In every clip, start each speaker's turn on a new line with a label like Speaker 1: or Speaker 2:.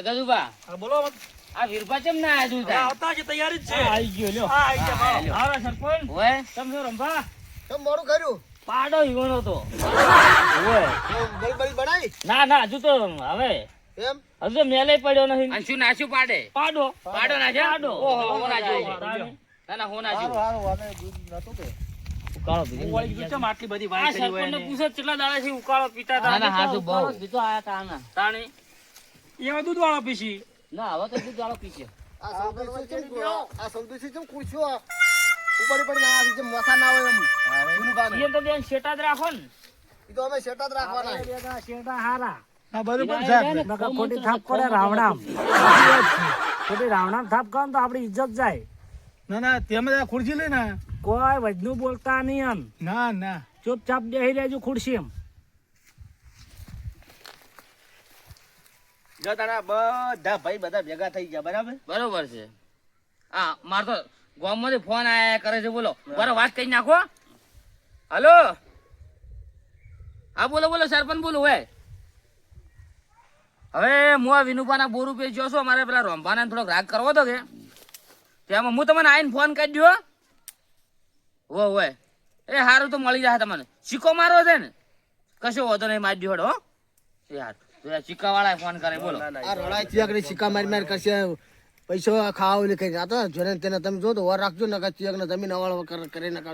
Speaker 1: એ ગજુબા
Speaker 2: બોલો.
Speaker 1: આ વીરભા ચમ ના આયા તું
Speaker 2: આવતા છે તૈયારી જ છે.
Speaker 3: હા, ગયો લ્યો.
Speaker 2: હા, આઈ ગયા,
Speaker 1: હા,
Speaker 2: બોલો.
Speaker 1: આઈ
Speaker 3: હારા સરપંચ.
Speaker 1: ઓય
Speaker 3: તમે રંભા?
Speaker 4: કેમ મોડું કર્યું?
Speaker 1: પાડો ઈવણો તો.
Speaker 3: ઓય
Speaker 4: બળી બળી બનાવી
Speaker 3: ના ના હજુ તો હવે.
Speaker 4: એમ
Speaker 3: હજુ મેલે પડ્યો નથી.
Speaker 1: અને શું નાખ્યું પાડે?
Speaker 3: પાડો.
Speaker 1: પાડો નાખ્યો
Speaker 3: પાડો.
Speaker 1: ઓહો હો નાખ્યો ના ના હો
Speaker 4: સારું
Speaker 1: નાખ્યું
Speaker 4: સારું વાને કે.
Speaker 3: ઉકાળો
Speaker 2: હું
Speaker 3: પીધો.
Speaker 2: વળી ગયું, ચમ આટલી બધી વાત કરી હોય
Speaker 3: સરપંચને
Speaker 2: એને?
Speaker 3: પૂછો કેટલા ઉકાળો પીતા હતા?
Speaker 1: ના, ના, હાચું બહુ.
Speaker 3: પીતો આયા તા આના. તાણી.
Speaker 2: એમાં દૂધ વાળો પીસી
Speaker 1: ના હવે તો દૂધ વાળો પીસી
Speaker 4: આ સૌદેશી ચમ આ સૌદેશી ખુરશીઓ ઉપાડી પડી ના જેમ મસા ના હોય એમ.
Speaker 3: ઈ તો બેન શેટા જ રાખો ને.
Speaker 4: ઈ તો અમે શેટા જ રાખવાના. છે.
Speaker 5: હા બરોબર
Speaker 3: ઈરા
Speaker 5: સાહેબ
Speaker 3: નકા ને
Speaker 5: ખોટી થાપ
Speaker 3: કરે
Speaker 5: પડે રાવણામ. ખોટી રાવણામ થાપ કરો તો આપણી ઇજ્જત જાય. ના ના તેમ ખુરશી લઈને. કોઈ વજનું બોલતા નહીં એમ. ના ના. ચૂપચાપ બેહી રહેજો ખુરશી એમ.
Speaker 4: જો તારા બધા ભાઈ બધા ભેગા થઈ ગયા બરાબર?
Speaker 1: બરોબર છે. હા માર તો ગામમાંથી ફોન આયા કરે છે બોલો. બરો વાત કરી નાખો. હલો? હા બોલો બોલો સરપંચ બોલો હવે હવે હું આ વિનુપાના બોર રૂપિયા જોશો મારે પેલા રોંભાને થોડોક રાગ કરવો હતો કે. તેમાં હું તમને આઈને ફોન કરી દો હો. હોય એ સારું તો મળી જશે તમને. સિક્કો મારો છે ને. કશો વાંધો નહીં મારી દો હો. એ આ સિક્કા વાળા ફોન કરે બોલો.
Speaker 4: આ રડાઈ ચિયાકડી સિક્કા મારી મારી કરશે પૈસા ખાવા ઓલી કઈ આ તો જેને તેને તમે જો તો વર રાખજો ને કે ચિયાક ને જમીન અવાળ કરી નાખો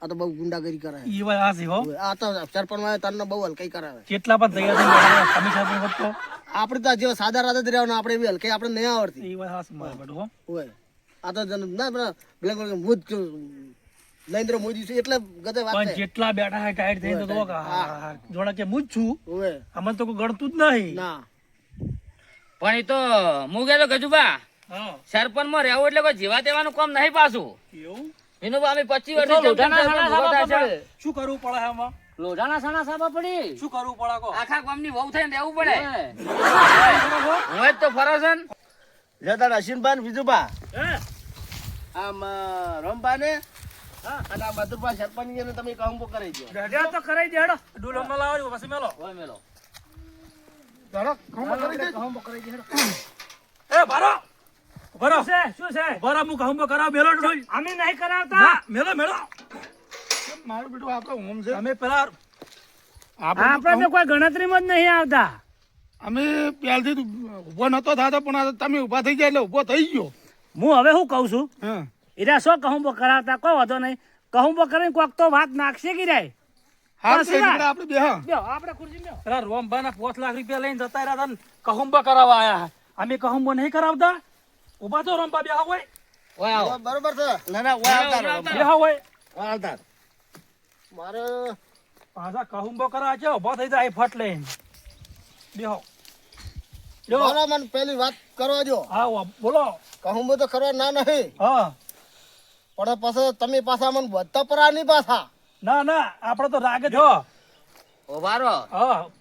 Speaker 4: આ તો બહુ ગુંડાગીરી કરે
Speaker 2: ઈ વાત હાચી હો?
Speaker 4: આ તો સરપંચમાં તને બહુ હલકાઈ કરાવે.
Speaker 2: કેટલા પણ તૈયાર થઈ તમે સરપંચ હોત તો
Speaker 4: આપણે તો જે સાદા રાધા જ રહેવાનું આપણે એવી હલકાઈ આપણે નહીં આવડતી.
Speaker 2: ઈ વાત હાચી મારે બેટું હો?
Speaker 4: હોય. આ તો ના બ્લેક નરેન્દ્ર મોદી છે એટલે ગતે વાત
Speaker 2: પણ
Speaker 4: છે.
Speaker 2: જેટલા બેઠા હે ટાઈટ થઈને તો જોડા કે હું જ છું? આમાં તો કોઈ ગણતું જ નહીં.
Speaker 4: ના.
Speaker 1: પણ એ તો હું કહેતો ગજુબા
Speaker 2: હા.
Speaker 1: સરપંચમાં રહેવું એટલે કોઈ જીવા દેવાનું કામ નહીં પાછું.
Speaker 2: એવું?
Speaker 1: વિનુભા અમે પચીસ
Speaker 3: વર્ષ.
Speaker 2: શું કરવું પડે આમાં?
Speaker 3: લોઢાના સાણા સાબા પડી.
Speaker 2: શું કરવું પડે કો
Speaker 1: આખા ગામની વહુ થઈને રહેવું પડે. હું જ તો ફરો છે ને.
Speaker 4: લેતા અશ્વિનભાઈ બીજુભા
Speaker 2: હે?
Speaker 4: આમ રમભા ને અને આ મધુરભા સરપંચ ને તમે કહું કરી દો
Speaker 2: ડેડા તો કરાઈ દે ડુલો ન લાવજો પછી મેલો.
Speaker 1: ઓય મેલો.
Speaker 2: એ બારો બારો
Speaker 5: છે શું છે?
Speaker 2: બારો હું કહું કરાવ મેલો ડોલ
Speaker 5: અમે નહીં કરાવતા.
Speaker 2: મેલો મેલો.
Speaker 5: મારું બેટું આ હોમ છે.
Speaker 2: અમે પેલા
Speaker 5: આપણે તો કોઈ ગણતરીમાં જ નહીં આવતા.
Speaker 6: અમે પહેલથી ઊભો નતો થતો પણ તમે ઊભા થઈ ગયા એટલે ઊભો થઈ ગયો.
Speaker 5: હું હવે શું કહું છું?
Speaker 6: હા.
Speaker 5: એરા શું કહું બો કરાવતા? કોઈ વાંધો નહીં. કહું બો કરીને કોક તો વાત નાખશે કે રે
Speaker 6: આપણે બે
Speaker 5: આપણે ખુરશી.
Speaker 2: પેલા પાંચ લાખ રૂપિયા લઈને જતા રહ્યા હતા ને કહુંબા કરાવવા આયા અમે કહુંબો નહીં કરાવતા? ઊભા તો રોમભા બેહા હોય.
Speaker 1: ઓય
Speaker 4: બરોબર છે. ના ના ઓય આવતા
Speaker 2: હોય.
Speaker 4: ઓય આવતા મારે
Speaker 2: પાછા કહુંબો કરાવે છે ઊભા થઈ જાય ફટ લઈને. બેહો. જો
Speaker 4: બોલો મને પેલી વાત કરવા જો
Speaker 2: હા બોલો.
Speaker 4: કહું તો કરવા ના નહીં.
Speaker 2: હા.
Speaker 4: પણ પછી તમે પાછા મને બધા પરા નહીં પાછા.
Speaker 2: ના ના આપણે તો રાગે જો
Speaker 1: ઓ બારો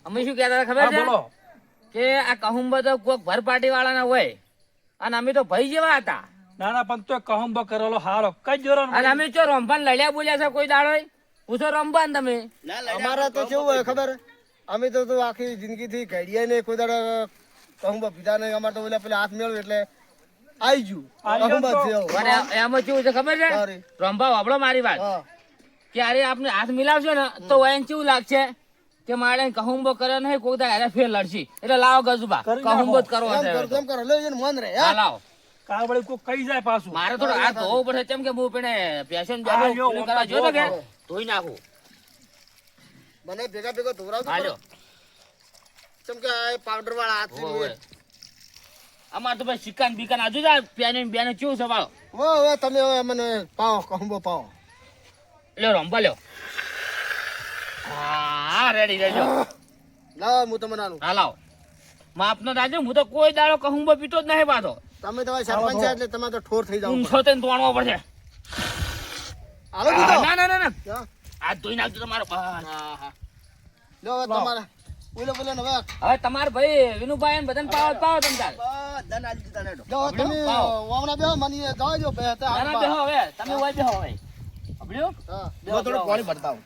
Speaker 1: અમે શું કહેતા ખબર છે? કે આ કહુંબા તો કોઈ ભર પાર્ટી વાળાના હોય. અને અમે તો ભાઈ જેવા હતા.
Speaker 2: ના ના પણ તો કહુંબો કરેલો હારો. કઈ જોરો
Speaker 1: અને અમે ચો રંભાન લડ્યા બોલ્યા છે કોઈ દાડો? પૂછો રંભાન તમે.
Speaker 4: અમારા તો કેવું હોય ખબર? અમે તો તો આખી જિંદગી થી ઘડીએ ને કોઈ દાડો કહું પીધા નહીં. અમારે તો પેલા પેલા હાથ મેળવ્યો એટલે આઈ ગયું.
Speaker 2: આઈ
Speaker 4: કહું
Speaker 2: ગયું તો-
Speaker 4: છે
Speaker 1: એમાં કેવું છે ખબર છે? રંભા વાપડો મારી વાત. કે અરે આપણે હાથ મિલાવશો ને તો વયન કેવું લાગશે? કે મારે કહુંબો કર્યો નહીં કોઈ દાડે અરે ફેર લડશી. એટલે લાવો ગજુબા કહુંબો જ કરવો
Speaker 4: એમ કરો
Speaker 1: હવે તો.
Speaker 4: તેમ કરો લે જઈને મન રે
Speaker 1: લાવો.
Speaker 2: કાવળી કોઈ કઈ જાય પાછું.
Speaker 1: મારે થોડો હાથ ધોવો પડશે. કેમ કે હું પેણે પેશન
Speaker 2: હા,
Speaker 1: કરવા
Speaker 2: જો,
Speaker 1: જોતો કે. ધોઈ નાખું.
Speaker 4: મને ભેગા ભેગા ધોવરાવજો
Speaker 1: હાલો.
Speaker 4: કેમ કે આ પાવડર વાળા હાથ.
Speaker 1: અમારે તો ભાઈ શિકાન બિકાન આજુ જા પ્યાને બેને કેવું છે બાળો
Speaker 4: હવે હવે તમે હવે મને પાવો કહુંબો પાવો.
Speaker 1: લ્યો રંબા લ્યો. હા રેડી રેજો
Speaker 4: લાવ હું તમને આનું
Speaker 1: હા લાવ. માપનો રાજો હું તો કોઈ દાડો કહુંબો પીતો જ નહીં પાછો.
Speaker 4: તમે તમારા સરપંચ છે એટલે તમે તો ઠોર થઈ જાવ
Speaker 1: ઊંઘો થઈને તોડવો પડશે.
Speaker 4: હાલો
Speaker 1: ના ના ના ના. આ ધોઈ નાખજો તમારો.
Speaker 4: હા હા લો તમારે બોલો બોલો ને હવે
Speaker 1: હવે તમાર ભાઈ વિનુભાઈ ને બધાને પાવો પાવો તમ તાર
Speaker 4: બધાને આજ દીધા ને જો તમે વાવના બેહો મને જાવ જો બે તા
Speaker 1: ના ના બેહો હવે તમે હોય બેહો હવે. અબડ્યો
Speaker 4: હા.
Speaker 1: બેહો, પાણી.
Speaker 4: બતાવો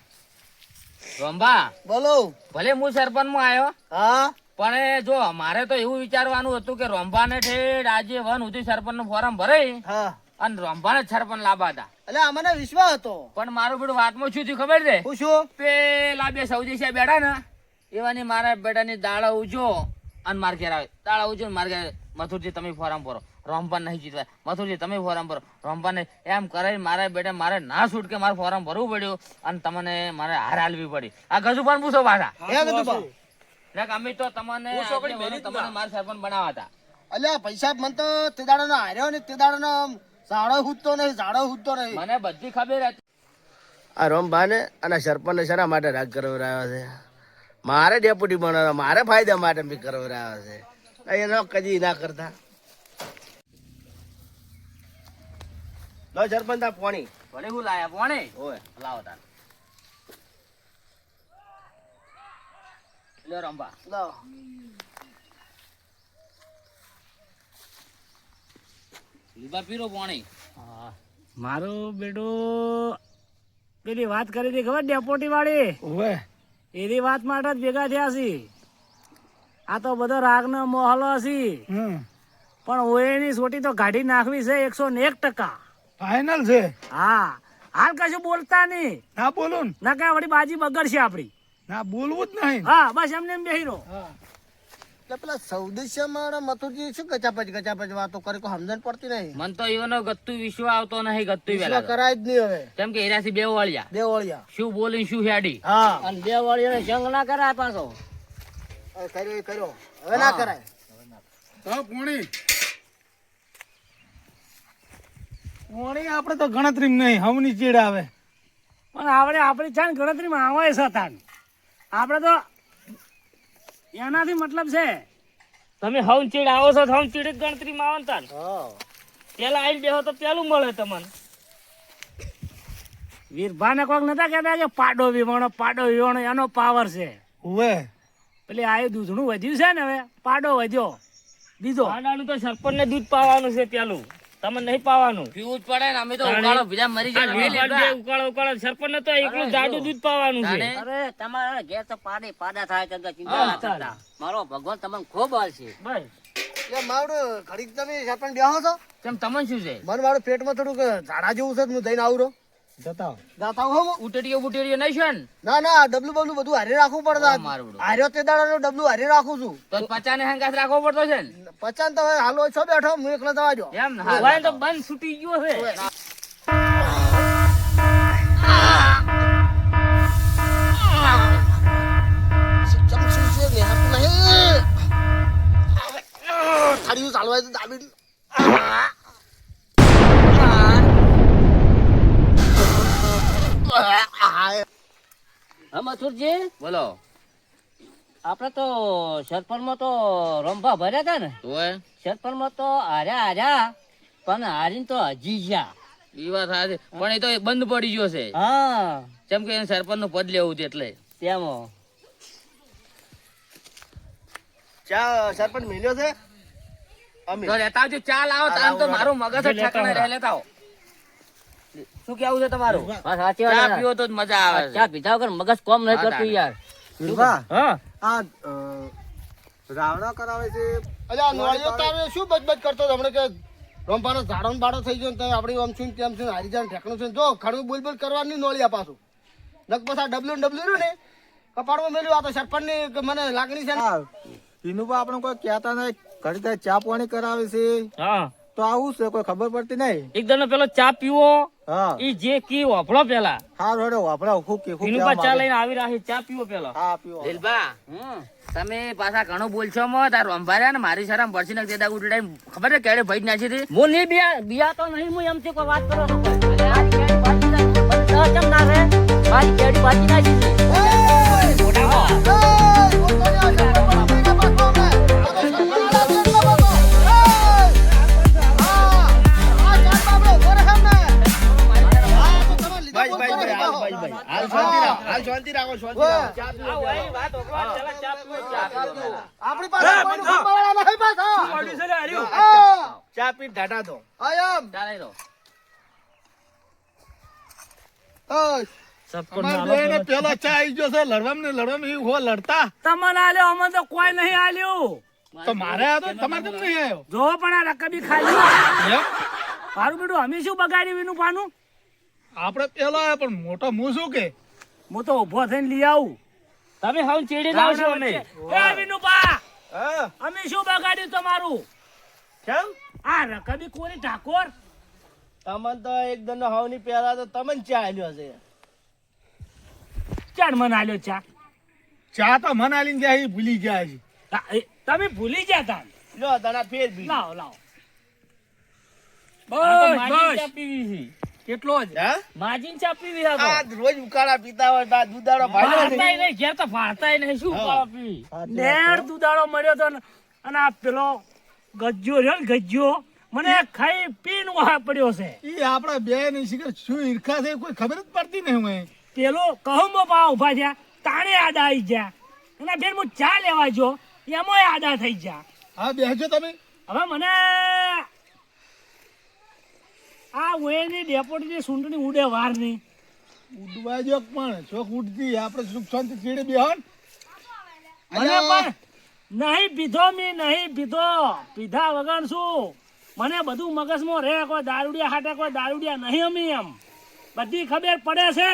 Speaker 1: રંભા
Speaker 4: બોલો.
Speaker 1: ભલે હું સરપંચમાં આવ્યો
Speaker 4: હા.
Speaker 1: પણ જો મારે તો એવું વિચારવાનું હતું કે રોંભાને ઠેડ આજે વન સુધી સરપંચનું ફોરમ ભરાય
Speaker 4: હા.
Speaker 1: અને રોમ્બા ને સરપંચ લાભા હતા
Speaker 4: એટલે અમને વિશ્વાસ હતો.
Speaker 1: પણ મારું બધું વાતમાં શું થયું ખબર છે?
Speaker 4: શું?
Speaker 1: પેલા બે સૌજી સાહેબ બેઠા ને એવાની મારા બેટાની દાડા ઉજો અને માર ઘેર આવે. દાડા ઉજો ને માર ઘેર મથુરજી તમે ફોરમ ભરો. રોમપાન નહીં જીતવાય. મથુરજી તમે ફોરમ ભરો. રોમપાન એમ કરે મારા બેટા મારે ના છૂટ કે મારે ફોરમ ભરવું પડ્યું અને તમને મારે હાર હાલવી પડી. આ ગજુ પૂછો પાછા. અમે તો તમને તમને મારા સરપંચ બનાવા હતા
Speaker 4: અલ્યા પૈસા મને તો તે દાડાનો હાર્યો ને તે દાડાનો ઝાડો હૂતતો નહીં ઝાડો હૂતતો નહીં.
Speaker 1: મને બધી ખબર હતી.
Speaker 4: આ રોમભાને અને સરપંચને શેના માટે રાગ કરાવરાયો છે? મારે ડેપ્યુટી બનાવવા મારે ફાયદા માટે બી કરાવરાયો છે. એનો કદી ના કરતા. લો સરપંચ આ પોણી.
Speaker 1: ભલે હું લાયા પોણી?
Speaker 4: ઓય.
Speaker 1: લાવો તાર. લો રંભા.
Speaker 4: લો.
Speaker 1: લીબા પીરો પાણી.
Speaker 5: મારો બેટો પેલી વાત કરી હતી ખબર ડેપોટી વાળી?
Speaker 6: ઓવે
Speaker 5: એની વાત માટે જ ભેગા થયા છે. આ તો બધો રાગનો મોહલો છે. પણ ઓએની સોટી તો કાઢી નાખવી છે એકસો ને એક ટકા.
Speaker 6: ફાઇનલ છે?
Speaker 5: હા. હાલ કશું બોલતા નહીં.
Speaker 6: ના બોલું ના.
Speaker 5: કઈ વળી બાજી બગડશે આપડી
Speaker 6: ના બોલવું જ નહીં.
Speaker 5: હા બસ એમને એમ બેહી રહો.
Speaker 4: એટલે પેલા સૌદેશ્યમાં મથુરજી શું ગચાપચ ગચાપચ વાતો કરે કોઈ સમજણ પડતી નહીં.
Speaker 1: મન તો એવાનો ગત્તુ વિશ્વ આવતો નહીં ગત્તુ વેલા
Speaker 4: કરાય જ નહીં હવે.
Speaker 1: કેમ કે એનાથી બે વળ્યા
Speaker 4: બે વળિયા
Speaker 1: શું બોલી શું હેડી.
Speaker 4: હા.
Speaker 3: અને બે વાળીઓને જંગ ના કરાય પાછો.
Speaker 4: કર્યો કર્યો. હવે ના કરાય.
Speaker 6: તો પોણી. પોણી આપણે તો ગણતરી નહીં હમની ચીડ આવે.
Speaker 5: પણ આપણે આપણી ચાન ગણતરીમાં આવે છે આપણે તો એનાથી મતલબ છે.
Speaker 3: તમે હવન ચીડ આવો છો તો હવન ચીડ જ ગણતરીમાં આવતા ને પેલા આવીને બેહો તો પેલું મળે તમને.
Speaker 5: વીરભાને કોક નતા કહેતા કે પાડો વિવાણો પાડો વિવાણો એનો પાવર છે.
Speaker 6: હુવે
Speaker 5: પેલી આ દૂધનું વધ્યું છે ને હવે. પાડો વધ્યો. બીજો
Speaker 3: આડાનું તો સરપંચ ને દૂધ પાવાનું છે પેલું. તમને નહીં પાવાનું.
Speaker 1: પીવું જ પડે ને અમે તો ઉકાળો બીજા મરી જાય
Speaker 3: ઉકાળો ઉકાળો સરપંચ ને તો એકલું જાડું દૂધ પાવાનું છે.
Speaker 7: અરે તમારા ઘેર તો પાડી પાડા થાય તો ચિંતા ના કરતા. મારો ભગવાન તમને ખૂબ હાલશે
Speaker 3: બસ.
Speaker 4: એ મારું ઘડીક તમે સરપંચ બેહો છો?
Speaker 1: કેમ તમને શું છે?
Speaker 4: મને મારું પેટમાં થોડુંક ઝાડા જેવું છે તો હું જઈને આવું
Speaker 6: જતા
Speaker 4: જાતા હું હું
Speaker 1: ઉટેડીઓ નહીં છે ના?
Speaker 4: ના ડબલું બબલું બધું હારે રાખવું પડે
Speaker 1: મારું
Speaker 4: હાર્યો તે દાડાનો ડબલું હારે રાખું છું.
Speaker 1: તો પચાને હંગાત રાખવો પડતો છે ને?
Speaker 4: પચાન તો હાલો છો બેઠો હું એકલા જવા જો
Speaker 1: એમ ને
Speaker 3: તો બંધ છૂટી ગયો છે.
Speaker 4: ચમચી છે નેહાતું નહીં થાળીયું ચાલવાય તો દાબી
Speaker 7: હા મથુરજી
Speaker 1: બોલો.
Speaker 7: આપડે તો સરપંચમાં તો રંભા ભર્યા હતા ને. સરપંચમાં તો હાર્યા હાર્યા પણ હારીને તો હજી ગયા
Speaker 1: ઈ વાત સાચી. પણ એ તો બંધ પડી ગયો છે.
Speaker 7: હા.
Speaker 1: કેમ કે સરપંચનું પદ લેવું છે એટલે.
Speaker 7: તેમ
Speaker 4: ચા સરપંચ મિલ્યો છે?
Speaker 1: તો લેતા આવજો ચા લાવો તો મારું મગજ રહે લેતા આવો. શું કેવું છે તમારું?
Speaker 7: બસ. સાચી
Speaker 1: ચા પીવો તો જ મજા આવે છે.
Speaker 7: ચા પીધા વગર મગજ કોમ નહીં કરતું. યાર.
Speaker 3: હા?
Speaker 4: આ રાવણા કરાવે છે? અલ્યા નોળિયો તારે શું બચબચ કરતો હમણે કે રોમપાનો ઝાડો બાડો થઈ ગયો ને તમે આપણી આમ છું તેમ છું હારી જાય ઠેકણું છે જો ખડું બોલ બોલ કરવાની નોળિયા પાછું. નક પછી આ ડબલ્યુ ડબલ્યુ રહ્યું ને કપાળમાં મેલ્યું આ તો સરપંચની મને લાગણી છે ને.
Speaker 6: પીનુભા આપણે કોઈ કહેતા નહીં. ઘડી ત્યાં ચા પાણી કરાવે છે.
Speaker 3: હા.
Speaker 6: તો આવું છે કોઈ ખબર પડતી નહીં.
Speaker 3: એકદમ પેલો ચા પીવો.
Speaker 6: હા.
Speaker 3: ઈ જે કી વાપરો પેલા.
Speaker 6: હા હેડો વાપરા ખૂબ કે ખૂબ
Speaker 3: એનું ચા લઈને આવી રાખી ચા પીવો પેલા.
Speaker 6: હા પીવો.
Speaker 1: દિલબા તમે પાછા ઘણું બોલશો મો તાર રંભાર્યા ને મારી શરમ પડશે ને દેતા ઉડડાઈ ખબર છે કેડે ભાઈ નાખી હતી?
Speaker 7: હું નહીં બિયા બિયા તો નહીં હું એમથી કોઈ વાત કરો. છો કેડી બાજી નાખી. બધા ના રહે? મારી કેડી બાજી નાખી છે.
Speaker 4: હાલ શાંતિ રાખો હાલ શાંતિ રાખો શાંતિ રાખો. ચા પીવો. આપણી પાસે કોઈનું ખંભાળા નહીં પાછા. હા. ચા પી ઢાટા દો. આયમ
Speaker 1: ચાલે
Speaker 6: બેયને પેલો ચા આવી ગયો છે લડવામાં ને લડવામાં ઈ હો લડતા.
Speaker 5: તમને આલ્યો અમને તો કોઈ નહીં આલ્યું
Speaker 6: તો મારે આ તો તમારે કેમ નહીં આવ્યો
Speaker 5: જો પણ આ રકબી ખાલી. મારું બેટું અમે શું બગાડ્યું વિનું પાનું
Speaker 6: આપણે પેલા આવ્યો પણ મોટો હું શું કે?
Speaker 5: હું તો ઊભો થઈને લઈ આવું.
Speaker 3: તમે હવે ચેડી લાવશો અમે
Speaker 5: એ વિનુભા! અમે શું બગાડ્યું તમારું?
Speaker 4: કેમ?
Speaker 5: આ રકબી કોરી ઠાકોર?
Speaker 4: તમને તો એક દનો હાવની પહેલા તો તમને ચા આલ્યો છે.
Speaker 5: ચાર મન આલ્યો ચા?
Speaker 6: ચા તો મન આલીને ગયા ભૂલી ગયા છે.
Speaker 5: તમે ભૂલી ગયા તા?
Speaker 4: લો દણા ફેર બી.
Speaker 5: લાવો લાવો. બસ બસ.
Speaker 3: ચા પીવી છે.
Speaker 5: કેટલો જ.
Speaker 3: માજીન ચા પીવી આ તો.
Speaker 4: આ રોજ ઉકાળા પીતા હોય તો આ દૂધાળો ભાઈ
Speaker 3: નહીં, ઘેર તો ફાડતાય નહીં, શું ઉકાળા પી
Speaker 5: નેર દુદાળો મળ્યો તો અને આ પેલો ગજ્જો રહ્યો ને ગજ્જો મને ખાઈ પીન વહા પડ્યો છે.
Speaker 6: ઈ આપડા બે ની શિખર શું ઈર્ખા છે કોઈ ખબર જ પડતી નહીં હું
Speaker 5: પેલો કહુંબો પા ઊભા થયા તાણે આડા આવી ગયા. અને બેન હું ચા લેવા જો એમાં આડા થઈ ગયા.
Speaker 6: હા બેસજો તમે.
Speaker 5: હવે મને આ વેની ડેપોટીની સૂંટણી ઉડે વાર નહીં
Speaker 6: ઉડવા જો પણ ચોક ઉડતી આપણે સુખ શાંતિ ચીડે બેહન.
Speaker 5: મને પણ નહીં પીધો મી નહીં પીધો. પીધા વગર શું? મને બધું મગજમાં રહે કોઈ દારૂડિયા હાટે કોઈ દારૂડિયા નહીં અમી એમ. બધી ખબર પડે છે.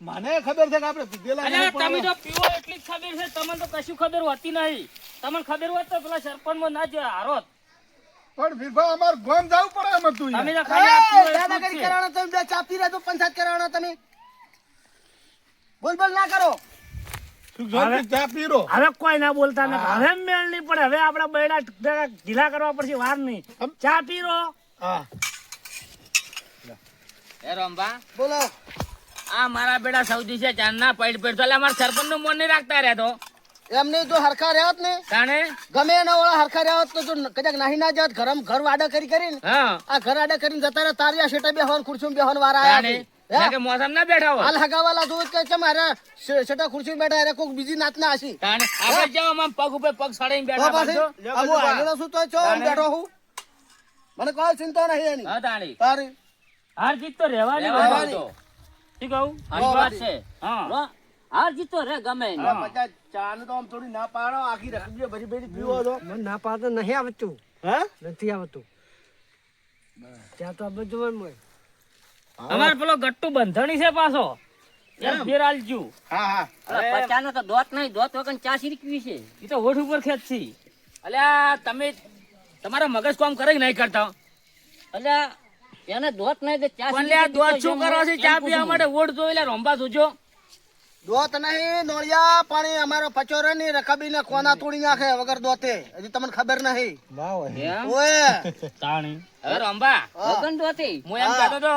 Speaker 6: મને ખબર છે કે આપણે પીધેલા અરે
Speaker 3: તમે તો પીવો એટલી જ ખબર છે તમને તો કશું ખબર હોતી નહીં. તમને ખબર હોત તો પેલા સરપંચમાં ના જ હારોત
Speaker 6: પણ વિભા અમાર ગોમ જવું પડે એમ
Speaker 3: તું અમે ના ખાલી
Speaker 4: દાદાગીરી
Speaker 3: છે.
Speaker 4: કરવાનો તમે બે ચાપી રહે તો પંચાયત કરવાનો તમે બોલ બોલ ના કરો.
Speaker 5: હવે કોઈ ના બોલતા ને. હવે મેળ નહીં પડે. હવે આપડા બૈડા ઢીલા કરવા પડશે વાર નહીં. ચા પીરો
Speaker 6: હા.
Speaker 1: એ રંભા
Speaker 4: બોલો.
Speaker 1: આ મારા બેડા સૌથી છે ચાંદના પૈડ પેડ. તો એટલે અમારા સરપંચનું મન નહીં રાખતા રહ્યા તો.
Speaker 4: એમને જો હરખા રહ્યા ને
Speaker 1: તાણે?
Speaker 4: ગમે એના વાળા હરખા રહ્યા તો જો કદાચ નાહી ના જાત ઘરમ ઘર વાડા કરી કરીને આ ઘર આડા કરીને જતા રહ્યા તારી આ શેટા બેહવાન ખુરશી બેહવાન આયા
Speaker 1: તાણે? કે મોસમ ના બેઠા હોય?
Speaker 4: હાલ હગાવાલા જોવે કે કેમ અરે શેટા ખુરશી બેઠા અરે કોઈક બીજી હશી.
Speaker 1: તાણે? આપણે જાવ આમ પગ ઉપર પગ સડાઈને
Speaker 4: તો
Speaker 1: બેઠા
Speaker 4: પછી. હું આગળ છું તો છો? બેઠો હું મને કોઈ ચિંતા નહીં એની.
Speaker 1: હા તાણી.
Speaker 4: તારી.
Speaker 3: હાર જીત તો રહેવાની
Speaker 1: રહેવાની.
Speaker 3: શું કહું?
Speaker 1: વાત છે.
Speaker 3: હા.
Speaker 7: હાર જીતો રે ગમે
Speaker 4: પચાસ તો આમ થોડી ના પાડો આખી રખડીઓ ભરી ભરી પીવો તો
Speaker 5: મને ના પાડતો નહીં આવતું.
Speaker 4: હે?
Speaker 5: નથી આવતું. ત્યાં તો બધું
Speaker 3: અમાર પેલો ગટ્ટુ બંધણી છે પાછો. એમ ફેર
Speaker 4: હા હા.
Speaker 7: પચાનો તો દોત નહીં દોત વગર ચા શીરકવી છે.
Speaker 3: એ તો હોઠ ઉપર ખેંચી
Speaker 1: અલ્યા તમે તમારા મગજ કામ કરે કે નહીં કરતા?
Speaker 7: અલ્યા એને દોત નહીં ચા
Speaker 1: દોત શું કરો છે? ચા પીવા માટે વોટ જોઈ એટલે રોંબા જોજો.
Speaker 4: દોત નહીં નોળિયા પાણી અમારો પચોરે ની રકાબી ને કોના તોડી નાખે વગર દોતે? હજી તમને ખબર નહીં. ઓએ
Speaker 3: તાણી.
Speaker 1: હવે રોંબા
Speaker 7: વગર દોતી?
Speaker 1: હું. એમ કહેતો તો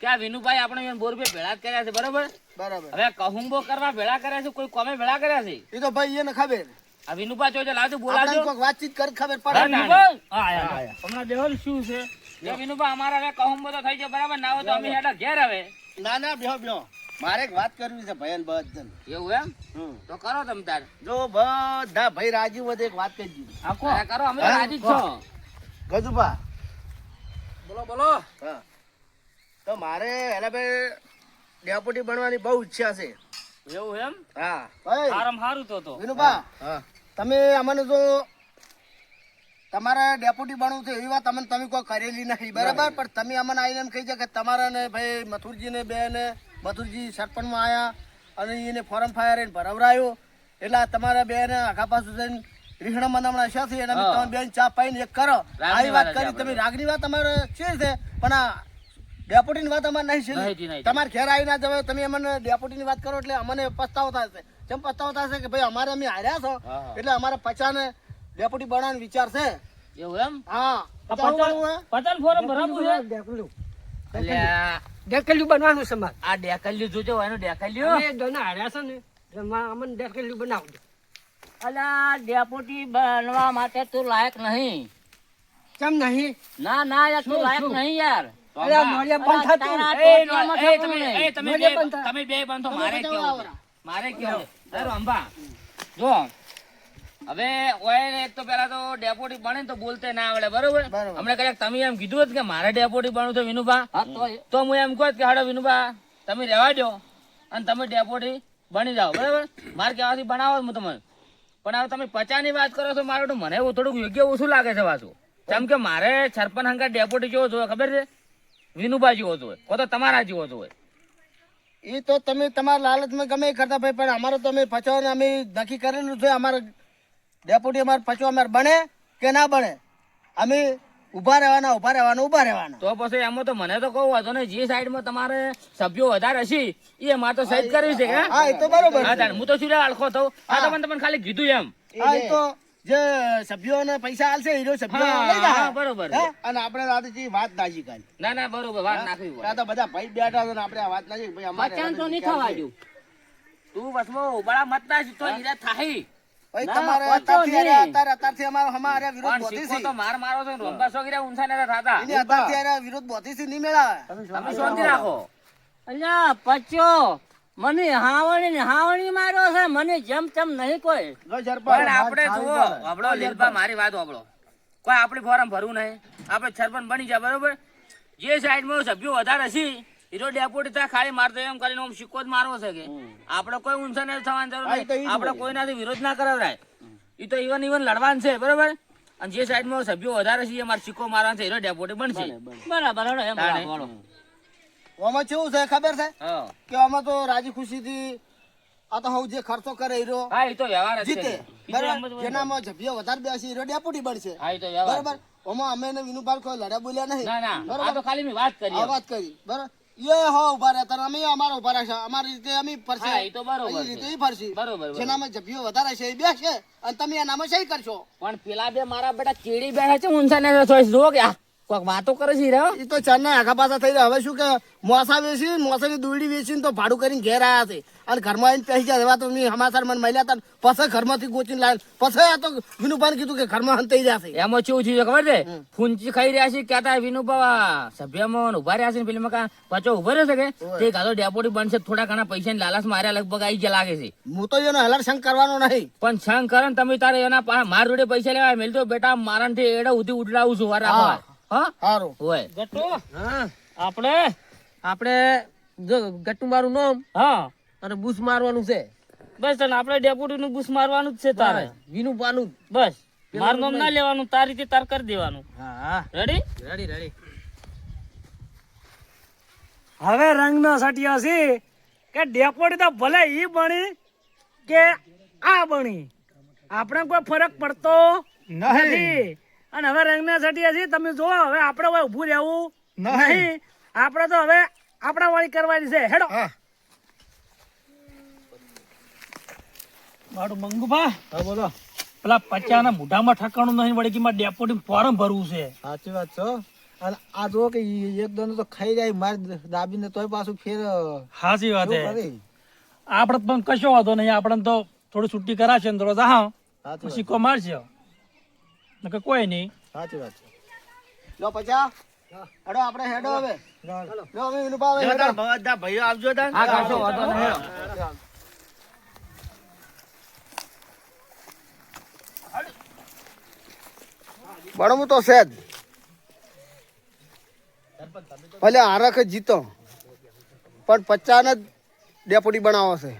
Speaker 1: કે આ વિનુભાઈ આપણે બોર રૂપિયા ભેળા કર્યા છે બરોબર?
Speaker 4: બરાબર.
Speaker 1: હવે કહુંબો કરવા ભેળા કર્યા છે કોઈ કોમે ભેળા કર્યા છે?
Speaker 4: એ તો ભાઈ એને ખબર.
Speaker 1: આ વિનુભા જોજો લાવજો
Speaker 4: આપણે
Speaker 1: બોલાવજો.
Speaker 4: કોઈક વાતચીત કરી ખબર પડે.
Speaker 3: હા આયા. હમણાં દેવલ શું છે?
Speaker 1: વિનુભા અમારા હવે કહુંબો તો થઈ ગયો બરાબર? ના હોય તો અમે હેડા ઘેર હવે.
Speaker 4: ના ના બેહો બેહો. મારે એક વાત કરવી છે ભયન બધાને.
Speaker 1: એવું એમ? તો કરો તમે તાર.
Speaker 4: જો બધા ભાઈ રાજી બધે એક વાત કહી દીધી
Speaker 1: આખો કરો અમે રાજી છો.
Speaker 4: ગજુભા.
Speaker 1: બોલો બોલો.
Speaker 4: હા. તો મારે એના ભાઈ ડેપ્યુટી બનવાની બહુ ઈચ્છા છે.
Speaker 1: એવું એમ?
Speaker 4: હા. ભાઈ
Speaker 3: સારું હારું તો તો.
Speaker 4: વિનુભા તમે અમને જો તમારે ડેપ્યુટી બનવું છે એવી વાત અમને તમે કોઈ કરેલી નથી બરાબર? પણ તમે અમને આવીને એમ કહી છે કે તમારા ને ભાઈ મથુરજી ને બે ને મથુરજી સરપંચમાં આવ્યા અને એને ફોરમ ફાયર એને ભરવરાયો. એટલે તમારા બે ને આખા પાછું જઈને રીહણા મંદામણા છે છે. અને તમે બેન ચા પાઈને એક કરો. આવી વાત કરી. તમે રાગની વાત અમારે છે છે પણ આ ડેપોટીની વાત અમારે નહીં છે. તમારે ઘેર આવી ના જવાય તમે અમને ડેપોટીની વાત કરો એટલે અમને પસ્તાવો થશે છે. કેમ પસ્તાવો થશે કે ભાઈ અમારે અમે હાર્યા છો. એટલે અમારે પચાને ડેપોટી બનાવવાનો વિચાર છે.
Speaker 1: એવું એમ?
Speaker 4: હા.
Speaker 3: પતન ફોરમ ભરાવું છે?
Speaker 1: અલ્યા.
Speaker 5: ડેકલ્યું બનવાનું છે મારે.
Speaker 1: આ ડેકલ્યું જોજો એનું ડેકલ્યું.
Speaker 5: એ દોના હાર્યા છે ને અમને ડેકલ્યું બનાવજો.
Speaker 7: અલા ડેપોટી બનવા માટે તું લાયક નહીં.
Speaker 5: કેમ નહીં?
Speaker 7: ના ના યાર તું લાયક નહીં યાર.
Speaker 1: તમે બે બંધો મારે કેવું મારે કેવું અરે અંબા જો હવે ઓય ને એક તો પેલા તો ડેપોટી બને તો બોલતે ના આવડે બરોબર? હમણે કદાચ તમે એમ કીધું હતું કે મારે ડેપોટી બનવું તો વિનુભા
Speaker 7: તો
Speaker 1: હું એમ કહું કે હાડો વિનુભા તમે રહેવા દો અને તમે ડેપોટી બની જાઓ બરાબર? મારે કહેવાથી બનાવો હું તમને. પણ હવે તમે પચાની વાત કરો છો મારે તો મને થોડુંક યોગ્ય ઓછું લાગે છે પાછું. કેમ કે મારે સરપંચ હંકાર ડેપોટી જેવો જોવે ખબર છે? વિનુભા જેવો જોવે. કો તો તમારા જેવો જોવે.
Speaker 4: એ તો તમે તમારા લાલચમાં ગમે કરતા ભાઈ પણ અમારે તો અમે પચવાને અમે નક્કી કરેલું છે અમારે ડેપ્યુટી અમારે પચવા અમારે બને કે ના બને? અમે ઊભા રહેવાના ઊભા રહેવાના ઊભા રહેવાના.
Speaker 1: તો પછી એમાં તો મને તો કહું હતો ને જે સાઈડમાં તમારે સભ્યો વધારે હશે એ અમારે તો સહિત કરવી છે કે?
Speaker 4: હા એ તો બરોબર
Speaker 1: હા તો શું આળખો થઉં? આ તો મને તમને ખાલી કીધું એમ.
Speaker 4: હા એ તો જે સભ્યોને પૈસા આલશે હીરો સભ્યો
Speaker 1: હા,
Speaker 4: લઈ
Speaker 1: બરોબર
Speaker 4: અને આપણે રાતજી વાત નાજી કાઢી
Speaker 1: ના ના બરોબર વાત નાખી પડે.
Speaker 4: તો બધા ભાઈ બેઠા છે આપણે આ વાત નાજી ભાઈ અમારે
Speaker 7: તો નહીં થવા
Speaker 1: તું વસમાં ઉબાળા મત ના તો હીરા થાહી.
Speaker 4: છે
Speaker 1: છે
Speaker 4: છે
Speaker 7: મને હાવણી ને હાવણી માર્યો છે મને જેમ તેમ નહીં કોઈ.
Speaker 1: પણ આપણે જુઓ હબળો લીલબા મારી વાત હબળો કોઈ આપણી ફોરમ ભરવું નહીં. આપણે સરપંચ બની જાય બરોબર? જે સાઈડમાં સભ્યો વધારે હશે હીરો ડેપોટી ત્યાં ખાલી મારતો એમ કરીને આમ સિક્કો જ મારવો છે કે. આપણે કોઈ ઊંચા નથી થવાની જરૂર
Speaker 4: એ તો
Speaker 1: નહીં. આપણે કોઈનાથી વિરોધ ના કરાવરાય. એ તો ઇવન ઇવન લડવાનું છે બરોબર? અને જે સાઈડમાં સભ્યો વધારે છે એ મારે સિક્કો મારવાનો છે હીરો ડેપોટી બનશે.
Speaker 7: બરાબર એમ
Speaker 4: આમાં કેવું છે ખબર છે? કે આમાં તો રાજી ખુશીથી આ તો હું જે ખર્ચો કરે હીરો
Speaker 1: હા એ તો વ્યવહાર
Speaker 4: જીતે.
Speaker 1: તો
Speaker 4: બરાબર? જેનામાં જભ્યો વધારે બેસી હીરો ડેપ્યુટી બનશે.
Speaker 1: હા એ તો
Speaker 4: બરાબર? આમાં અમે ને વિનુભાઈ કોઈ લડ્યા બોલ્યા નહીં.
Speaker 1: ના
Speaker 4: બરાબર?
Speaker 1: તો ખાલી મેં વાત કરી
Speaker 4: વાત કરી. બરાબર? એ હો ઊભા રહ્યા. તાર અમે અમારો ઊભા રહેશે અમારી રીતે અમે ફરશે.
Speaker 1: હા, એ તો બરોબર
Speaker 4: એ રીતે. ઈ ફરશે.
Speaker 1: બરોબર.
Speaker 4: જેનામાં જભ્યો વધારે છે એ બેસશે અને તમે એનામાં સહી કરશો.
Speaker 1: પણ પેલા બે મારા બેટા ચીડી બેઠા છે ઊંચા ને ચોઈસ જો કે આ કોઈક વાતો કરે છે રે
Speaker 4: એ તો ચારના આખા પાછા થઈ રહ્યા હવે શું કે મોસા વેચી મોસાની દોરડી વેચીને તો ભાડું કરીને ઘેર આવ્યા છે. અને ઘરમાં આવીને પહેરી ગયા એવા તો મેં હમાસાર મને મળ્યા હતા પછી ઘરમાંથી ગોચીને લાવ્યા પછી આ તો વિનુભાઈ કીધું કે ઘરમાં હંતાઈ જશે
Speaker 1: એમાં કેવું થયું ખબર છે? ફૂંચી ખાઈ રહ્યા છે કહેતા વિનુભા સભ્યમાં ઊભા રહ્યા છે પેલી મકા પાછો ઊભો રહ્યો છે કે? તે ગાલો ડેપોટી બનશે થોડા ઘણા પૈસા ની લાલચ માર્યા લગભગ આવી ગયા લાગે છે.
Speaker 4: હું તો એનો હલર શંક કરવાનો નહીં.
Speaker 1: પણ છંગ કરે તમે તારે એના માર જોડે પૈસા લેવા મેલ તો બેટા મારા થી એડા ઉધી ઉડાવું છું વાર હા?
Speaker 4: સારું
Speaker 1: હોય.
Speaker 3: ગટુ આપણે?
Speaker 5: આપણે જો ગટુ મારું નામ
Speaker 3: હા.
Speaker 5: અને બુશ મારવાનું છે.
Speaker 3: બસ અને આપણે ડેપ્યુટી નું બુસ મારવાનું જ છે તારે.
Speaker 5: વિનુ પાનું.
Speaker 3: બસ. મારું નામ ના લેવાનું તારી રીતે તાર કરી દેવાનું.
Speaker 5: હા.
Speaker 3: રેડી
Speaker 5: રેડી રેડી
Speaker 2: હવે રંગનો સટિયો છે કે ડેપોડી તો ભલે ઈ બની કે આ બની. આપણે કોઈ ફરક પડતો નથી. અને હવે રંગના સટિયા છીએ તમે જો હવે આપણે હવે ઊભું રહેવું નહીં. આપણે તો હવે આપણા વાળી કરવાની છે. હેડો. મારું મંગુભા
Speaker 6: હા બોલો.
Speaker 2: પેલા પચાના મોઢામાં ઠકાણું નહીં વળી કે મારે ડેપોટી ફોર્મ ભરવું છે.
Speaker 6: સાચી વાત છો. અને આ જો કે એક દોનો તો ખાઈ જાય માર દાબીને તોય પાછું ફેર
Speaker 2: સાચી વાત છે? આપણે પણ કશો વાંધો નહીં આપણે તો થોડી છુટ્ટી કરાશે ને થોડો હા. સિક્કો મારશે નકર કોઈ નહીં.
Speaker 6: સાચી વાત છે.
Speaker 4: લો પચા. અડો આપણે હેડો હવે. લો અમે વિનુભા હવે હેડો.
Speaker 1: હા કાશો વાતો નહીં હેડો.
Speaker 4: તો છે જ. ભલે આરખ જ જીતો પણ પચાને જ ડેપોટી બનાવો છે.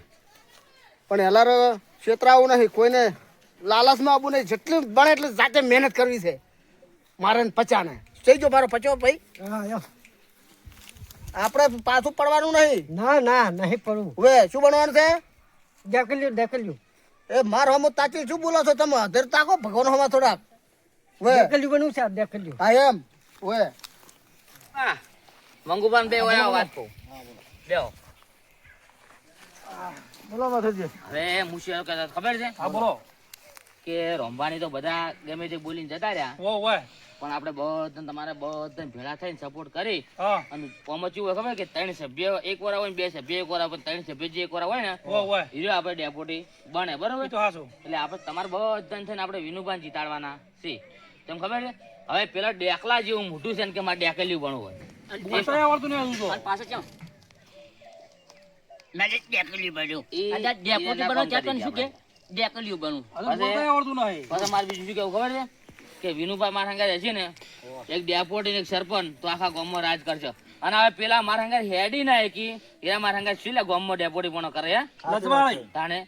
Speaker 4: પણ એલાર છેતરાવું નહીં કોઈને લાલચમાં આપું નહીં જેટલું બને એટલું જાતે મહેનત કરવી છે. મારે પચાને. થઈ ગયો મારો પચો ભાઈ. આપણે પાછું પડવાનું નહીં.
Speaker 5: ના ના નહીં પડવું.
Speaker 4: હવે શું બનવાનું છે?
Speaker 5: ઢેકલ્યું ઢેકલ્યું.
Speaker 4: એ મારો હમો તાચી શું બોલો છો તમે? અધર તાકો ભગવાન હમા થોડા હવે.
Speaker 5: ઢેકલ્યું બનવું છે ઢેકલ્યું.
Speaker 4: હા એમ. હવે.
Speaker 1: હા. મંગુબાન બે ઓયા વાત કહું. બેહો.
Speaker 6: બોલો માથુજી
Speaker 1: હવે હું કહેતા ખબર છે?
Speaker 2: હા બોલો.
Speaker 1: કે રમવાની તો બધા ગમે તે બોલીને જતા રહ્યા.
Speaker 2: ઓ
Speaker 1: પણ આપણે બધા તમારે બધા ભેળા થઈને સપોર્ટ કરી. અને પહોંચ્યું હોય ખબર કે ત્રણ સભ્ય એક વાર હોય ને બે સભ્ય એક વાર પણ ત્રણ સભ્ય જે એક વાર હોય ને હીરો આપણે ડેપોટી બને બરોબર?
Speaker 2: એ તો હાચું.
Speaker 1: એટલે આપણે તમારે બધા થઈને આપણે વિનુભાન જીતાડવાના. છે તમને ખબર છે? હવે પેલા ડેકલા જેવું મોટું છે ને કે મારે ડેકેલ્યું ભણવું હોય.
Speaker 2: આવડતું નહીં તો.
Speaker 7: ક્યાં મેં ડેકલ્યું બન્યું ડેપોટી બનો ત્યાં શું કે? ડેકલ્યું બનવું.
Speaker 2: હજુ બોલતા આવડતું નહીં.
Speaker 1: પછી મારે બીજું શું કેવું ખબર છે? કે વિનુભાઈ મારા છે ને એક ડેપોટી ને એક સરપંચ તો આખા ગામમાં રાજ કરશે. અને હવે પેલા મારા હંગાર હેડી ના એકી એ મારા હંગાર શીલા ગોમમાં ડેપોટી પણ કરે હે? તાણે.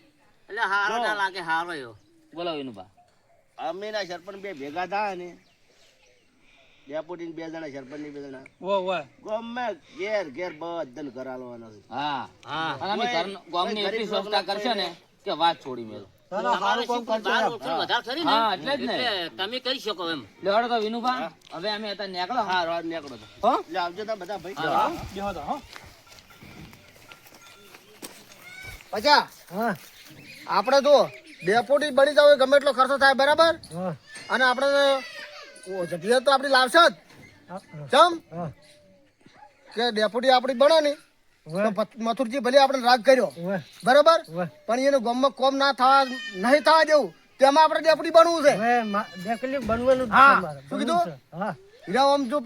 Speaker 7: એટલે હારો ના લાગે હારો યો
Speaker 1: બોલો વિનુભા.
Speaker 4: અમે ના સરપંચ બે ભેગા થાય ને ડેપોટી બે જણા સરપંચની બે જણા.
Speaker 2: વો વો.
Speaker 4: ગમે ઘેર ઘેર બધાને કરાવવાનો હા.
Speaker 1: હા. અને અમે ગામની એટલી સ્વચ્છતા કરશે ને કે વાત છોડી મેલો
Speaker 6: ના, ના, સારું કામ કરજો એમ.
Speaker 7: વધારે ખરી ને
Speaker 1: હા એટલે જ ને.
Speaker 7: એટલે તમે કરી શકો એમ.
Speaker 1: લેવાડો તો વિનુભા હવે અમે અત્યારે નીકળો.
Speaker 4: હા નીકળો તો. આવજો તો બધા ભાઈ.
Speaker 2: હો
Speaker 4: પચા
Speaker 6: હા
Speaker 4: આપણે તો ડેપોટી બની જાવ ગમે એટલો ખર્ચો થાય બરાબર? અને આપણે ઓ, તો આપણી લાવશે જ.
Speaker 6: હા,
Speaker 4: ચમ
Speaker 6: હા.
Speaker 4: કે ડેપોટી આપણી બને ને
Speaker 6: વે,
Speaker 4: તો પત- મથુરજી ભલે આપણે રાગ કર્યો બરોબર. પણ એને ગામમાં કોમ ના થવા નહીં થવા દેવું તેમાં આપણે ડેપોટી બનવું છે
Speaker 6: મા- બનવાનું
Speaker 4: હા. શું કીધું?
Speaker 6: હા
Speaker 4: હીરા આમ જો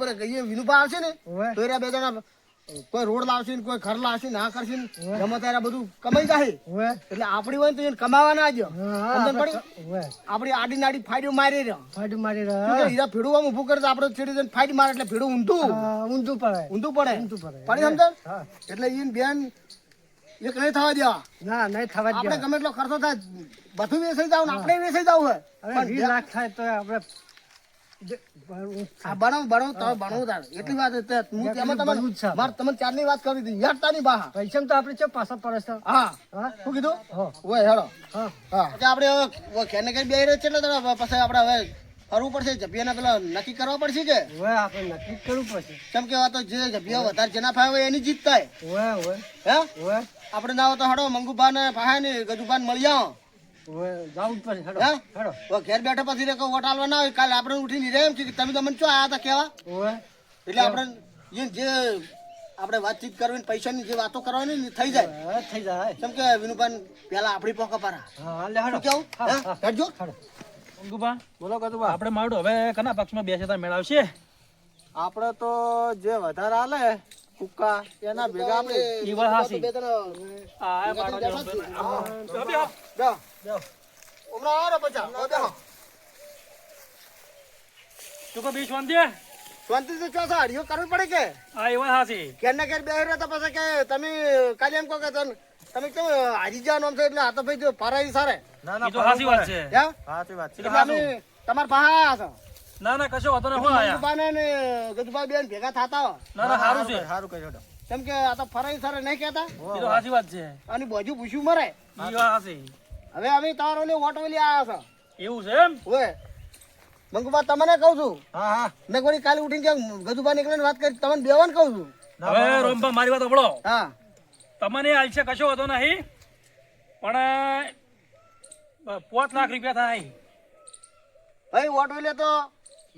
Speaker 4: વિનુભા આવશે ને. તો હીરા બે જણા કોઈ રોડ લાવશે ને કોઈ ઘર લાવશે ને આ કરશે ને ગમે ત્યારે બધું કમાઈ જાય એટલે આપણી હોય તો એને કમાવાના જ. જો
Speaker 6: હા,
Speaker 4: સમજણ પડી?
Speaker 6: આપણે- વે,
Speaker 4: આપણી આડી નાડી ફાયદો મારી રહ્યો.
Speaker 6: ફાડી મારી રહ્યો
Speaker 4: હીરા ભેડું આમ ઉભું કરે તો આપણે છેડી જઈને ફાઈટ મારે એટલે ભેડું ઊંધું.
Speaker 6: ઊંધું પડે.
Speaker 4: ઊંધું પડે.
Speaker 6: ઊંધું પડે.
Speaker 4: પડી
Speaker 6: સમજ
Speaker 4: એટલે ઈન બેન એક નહીં થવા દેવા
Speaker 6: ના નહીં થવા દેવા
Speaker 4: આપણે ગમે એટલો ખર્ચો થાય બધું વેસાઈ જાવ ને આપણે વેસાઈ જાવ હે
Speaker 6: અરે
Speaker 4: પણ
Speaker 6: વીસ લાખ થાય તો આપણે
Speaker 4: આ બનાવ બનાવ તમે ભણવું તારે. એટલી વાત હું તેમાં
Speaker 6: બનવું જ છે.
Speaker 4: તમને મારે તમને ચારની વાત કરી હતી. યાદતાની બહાર
Speaker 6: પૈસામાં તો આપણે ચો પાછા પડે છે?
Speaker 4: હા.
Speaker 6: હા?
Speaker 4: શું કીધું? ઓય હેડો.
Speaker 6: હા.
Speaker 4: હા. એટલે આપણે હવે ખેને કઈ બે રહ્યો છે એટલે પછી આપણે હવે ફરવું પડશે. જપિયાના પેલા નક્કી કરવા પડશે કે?
Speaker 6: આપણે નક્કી કરવું પડશે.
Speaker 4: કેમ કે તો જે જપિયા વધારે જેના ફાવે એની જીત થાય.
Speaker 6: હવે હવે
Speaker 4: હે?
Speaker 6: હવે
Speaker 4: આપણે ના હોય તો હડો મંગુભા ને ફાહે ને ગજુભા ને મળી આવો
Speaker 6: જવું પડશે હેડો હેડો.
Speaker 4: ઘેર બેઠા પછી રે વોટ આલવા ના હોય કાલે આપણે ઉઠીને રહે એમ છે કે તમે તો મને ચો આયા હતા કેવા? એટલે આપણે જે આપણે વાતચીત કરવી ને પૈસાની જે વાતો કરવાની ને થઈ જાય.
Speaker 6: થઈ જાય.
Speaker 4: કેમ કે વિનુભાન પેલા આપણી પોકા પારા.
Speaker 6: હા લે હેડો.
Speaker 4: કેવું. હેડજો.
Speaker 6: બોલો કદુબા
Speaker 2: આપણે માવડો હવે કના પક્ષમાં બેસે તો મેળવશે
Speaker 6: આપણે તો જે વધારે હાલે કુક્કા એના ભેગા આપણે
Speaker 2: ઈ હાસી.
Speaker 4: બે ત્રણ
Speaker 2: આ આ પાડો જો. બેહો.
Speaker 4: હમણાં આવો ને પછા. ઓ બેહો.
Speaker 2: તું કો બીજ વાંધે?
Speaker 4: શાંતિથી ચો છો, હળીઓ કરવી પડે કે?
Speaker 2: આ એ હાસી.
Speaker 4: ઘેર ને ઘેર બેહી રહ્યા તો પછી કે તમે કાલે એમ કહો કે તન- તમે કેમ હારી જવાનું આમ છે? એટલે આ તો ભાઈ જો પરાઈ સારે.
Speaker 6: ના
Speaker 2: ના તો હાસી વાત છે.
Speaker 4: હા?
Speaker 6: સાચી વાત છે.
Speaker 4: એટલે અમે તમાર પાસે છો.
Speaker 2: ના ના કશો વાતો નહીં હું આયા.
Speaker 4: મંગુભાને ને ગજુભાઈ બેન ભેગા થતા
Speaker 2: ના ના સારું છે.
Speaker 6: સારું કહી હેડો
Speaker 4: કેમ કે આ તો ફરાઈ સારે નહીં કહેતા.
Speaker 2: એ તો સાચી વાત છે.
Speaker 4: અને બાજુ પૂછ્યું મરે.
Speaker 2: ઈ વાત છે
Speaker 4: હવે અમે તમારો ને ઓટો ઓલી આયા છો.
Speaker 2: એવું છે એમ?
Speaker 4: ઓય મંગુબા તમને કહું છું.
Speaker 6: હા હા.
Speaker 4: મેં કોઈ કાલે ઉઠીને ક્યાંક ગજુબા નીકળે વાત કરી તમને બેવાન કહું છું.
Speaker 2: હવે રોમભા મારી વાત સાંભળો
Speaker 4: હા.
Speaker 2: તમને આલશે કશો વાંધો નહીં. પણ પોત પાંચ લાખ રૂપિયા થાય.
Speaker 4: ભાઈ ઓટો લે તો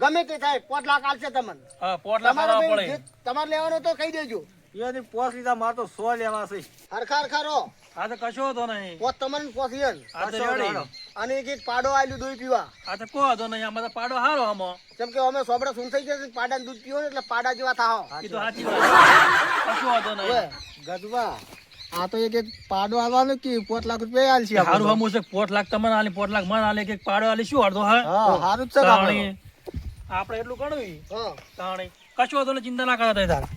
Speaker 4: ગમે તે થાય પાંચ લાખ આલશે તમને.
Speaker 2: હા પાંચ લાખ
Speaker 4: તમારે
Speaker 2: આલવા
Speaker 4: ભાઈ
Speaker 2: પડે.
Speaker 4: જે તમારે લેવાનો તો કહી દેજો.
Speaker 6: યાની પોસ લીધા માર તો સો લેવા છે.
Speaker 4: હરખા હરખા રહો.
Speaker 2: આ તો કશો વાંધો નહીં.
Speaker 4: પોત તમને પોસીએ ને.
Speaker 2: આ તો રેડી.
Speaker 4: અને એક એક પાડો આલ્યું દોઈ પીવા.
Speaker 2: આ તો કો હતો નહીં આમાં તો પાડો હારો આમાં.
Speaker 4: કેમ કે અમે સોબડા સુન થઈ જશે પાડા દૂધ પીવો ને એટલે પાડા જેવા થાઓ
Speaker 2: ઈ તો સાચી વાત કશો વાંધો નહીં.
Speaker 6: ગદવા આ તો એક એક પાડો આવવાનો કે પાંચ લાખ રૂપિયા આલ છે
Speaker 2: હારું હમું છે પોટ લાખ તમને આલી પોટ લાખ મને આલે એક પાડો આલી શું અડધો હા?
Speaker 6: હારું સારું જ છે
Speaker 2: આપણે એટલું કરવું
Speaker 4: હા.
Speaker 2: તાણી કશું હતું ચિંતા ના કરતા તારા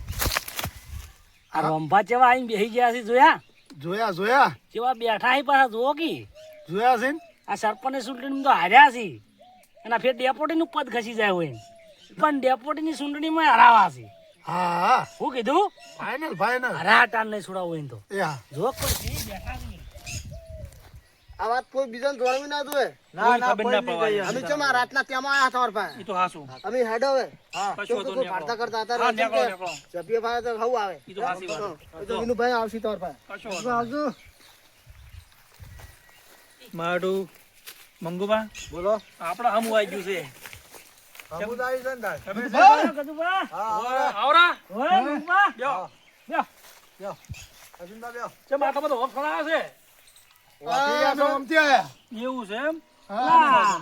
Speaker 5: આ રંભા જેવા આઈને બેસી ગયા છે જોયા?
Speaker 6: જોયા જોયા.
Speaker 5: જેવા બેઠા અહીં પાછા જોવો કી.
Speaker 6: જોયા છે ને?
Speaker 5: આ સરપંચ ચૂંટણીમાં તો હાર્યા છે. એના ફેર ડેપોટીનું પદ ખસી જાય હોય પણ ડેપોટીની ચૂંટણીમાં હરાવા છે.
Speaker 6: હા. હું
Speaker 5: શું કીધું?
Speaker 6: ફાઇનલ ફાઇનલ
Speaker 5: હરા ટાણ નહીં ને તો. જો કોઈ બેઠા.
Speaker 4: આ વાત કોઈ બીજાને જોડવી ના જોઈએ.
Speaker 6: ના ના
Speaker 2: ખબર
Speaker 6: કોઈ
Speaker 2: ના
Speaker 6: પડવા
Speaker 4: અમે. ચમ આ રાતના ત્યાંમાં આયા તમાર પાસે?
Speaker 2: ઈ તો હાસું.
Speaker 4: અમે હેડ હવે.
Speaker 2: કશું
Speaker 4: તો
Speaker 2: નહીં
Speaker 4: કરતા હતા
Speaker 2: હા નીકળો નીકળો.
Speaker 4: જપીએ ભાઈ તો હવું આવે.
Speaker 2: ઈ તો હાસી વાત.
Speaker 4: તો વિનુ ભાઈ આવશે તમાર પાસે.
Speaker 2: કશો આવજો. માડુ મંગુબા
Speaker 6: બોલો.
Speaker 2: આપડા હમુ આવી ગયું છે.
Speaker 6: સમુદાય છે ને
Speaker 2: તમે?
Speaker 5: બોલો
Speaker 6: હા
Speaker 2: આવરા.
Speaker 5: ઓય મંગુબા
Speaker 2: બ્યો.
Speaker 6: લ્યો. અર્જુનભાઈ લ્યો.
Speaker 2: ચમ આટલો બધો હોફ ખરાબ છે
Speaker 6: વાથી આ તો આમથી આયા.
Speaker 2: એવું છે એમ?
Speaker 5: હા.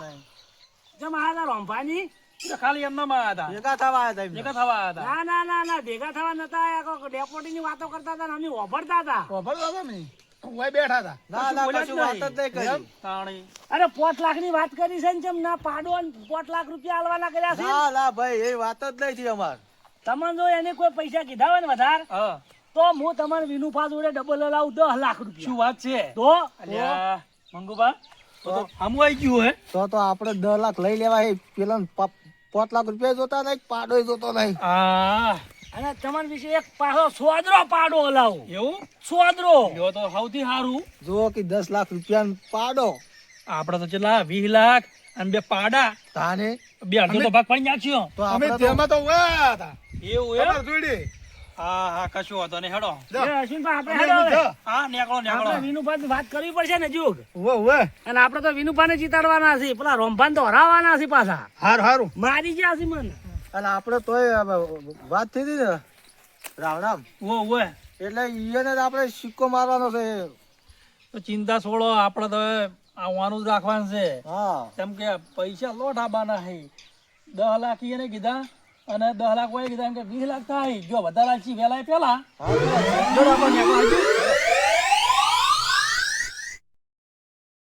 Speaker 5: જેમ રંભાની
Speaker 2: ખાલી એમના માં હતા
Speaker 6: ભેગા થવા આયા
Speaker 2: ભેગા થવા હતા
Speaker 5: ના ના ના ના ભેગા થવા નતા આયા કોઈ વાતો કરતા હતા અમે ઓભળતા હતા.
Speaker 6: ના? ના
Speaker 2: બોલ્યા
Speaker 6: વાત કરી.
Speaker 5: અરે પોચ લાખની વાત કરી છે ને ના પાડો ને લાખ રૂપિયા આલવાના કર્યા છે
Speaker 6: ભાઈ એ વાત જ નહીં થી અમાર.
Speaker 5: તમને જો એને કોઈ પૈસા કીધા હોય ને વધારે
Speaker 2: હા.
Speaker 5: તો હું તમારે વિનુભા જોડે ડબલ લાવું દસ લાખ રૂપિયા.
Speaker 2: શું વાત છે?
Speaker 5: તો?
Speaker 2: અલ્યા મંગુબા તો તો હમું આવી ગયું હે.
Speaker 6: તો તો આપણે દસ લાખ લઈ લેવા એ પેલા પાંચ લાખ રૂપિયા જોતા નહીં પાડો જોતો નહીં.
Speaker 2: આ.
Speaker 5: અને તમારા વિશે એક પાછો સોદરો પાડો હલાવું
Speaker 2: એવું?
Speaker 5: સોદરો
Speaker 2: તો સૌથી સારું
Speaker 6: જો કે દસ લાખ રૂપિયા પાડો.
Speaker 2: આપણે તો કેટલા? વીસ લાખ અને બે પાડા.
Speaker 6: તાને
Speaker 2: બે અડધો તો ભાગ પાડી નાખ્યો.
Speaker 6: તો આપણે તો
Speaker 2: એવું હા હા કશું વાંધો નહીં. હેડો.
Speaker 5: આપણે હેડો
Speaker 2: હા નેકળો નેકળો.
Speaker 5: વિનુભાઈ વાત કરવી પડશે ને જુગ અને આપણે તો વિનુભાઈ ને જીતાડવાના છે પેલા રોમભાન તો હરાવવાના છે પાછા.
Speaker 6: હારું હારું.
Speaker 5: મારી ગયા છે મને.
Speaker 6: અને આપણે તોય વાત થઈ હતી ને રામ રામ
Speaker 2: ઓ ઓએ
Speaker 6: એટલે ઈયોને આપણે સિક્કો મારવાનો છે.
Speaker 2: તો ચિંતા છોડો આપણે તો આવવાનું જ રાખવાનું છે.
Speaker 6: હા.
Speaker 2: કેમ કે પૈસા લોટ આવવાના હે દસ લાખ એને કીધા. અને દસ લાખ કોઈ કીધા એમ કે વીસ લાખ થાય. જો વધારે લાગશે વેલા પેલા